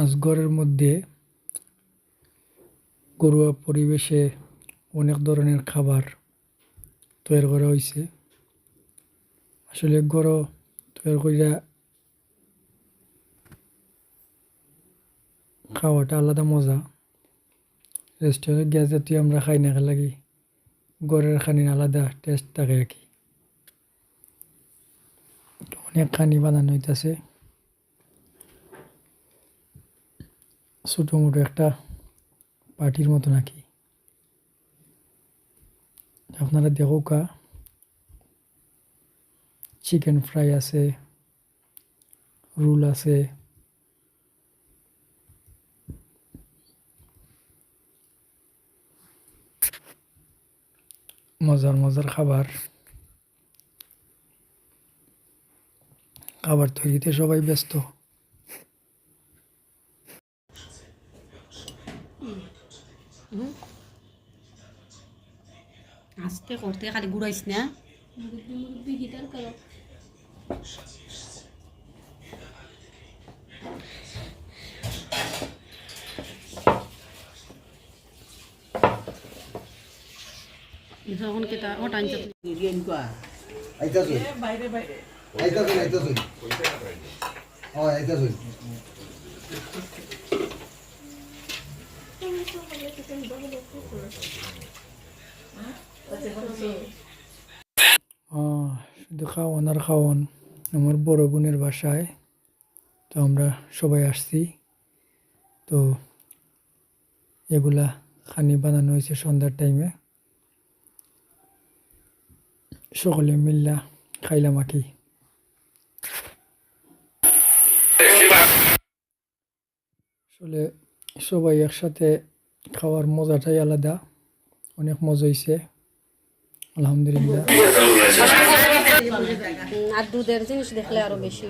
আজ ঘরের মধ্যে ঘরোয়া পরিবেশে অনেক ধরনের খাবার তৈরি করা হয়েছে। আসলে ঘরও তৈরি কইরা খাওয়াটা আলাদা মজা। রেস্টুরেন্টে গ্যাস জাতীয় আমরা খাই না লাগি ঘরের খানি আলাদা টেস্ট থাকে আর কি। অনেক খানি বানানো হইতাছে। ছোটো মোটো একটা পার্টির মতো নাকি? আপনারা দেখো কা চিকেন ফ্রাই আছে রুল আছে, মজার মজার খাবার। খাবার তৈরিতে সবাই ব্যস্ত। আজকে করতে খালি ঘুরাইস না? যখন কেতা ও টাইম আইতাছুন আইতাছুন আইতাছুন ও আইতাছুন শুধু খাওয়ান আর খাওয়ান, আমার বড় বোনের বাসায়। তো আমরা সবাই আসছি। তো এগুলা খানি বানানো হয়েছে সন্ধ্যার টাইমে সকলে মিল্লা খাইলাম আর কি আসলে সবাই একসাথে খাওয়ার মজাটাই আলাদা। অনেক মজা হয়েছে আলহামদুলিল্লাহ। আর দুধের জিনিস দেখলে আরও বেশি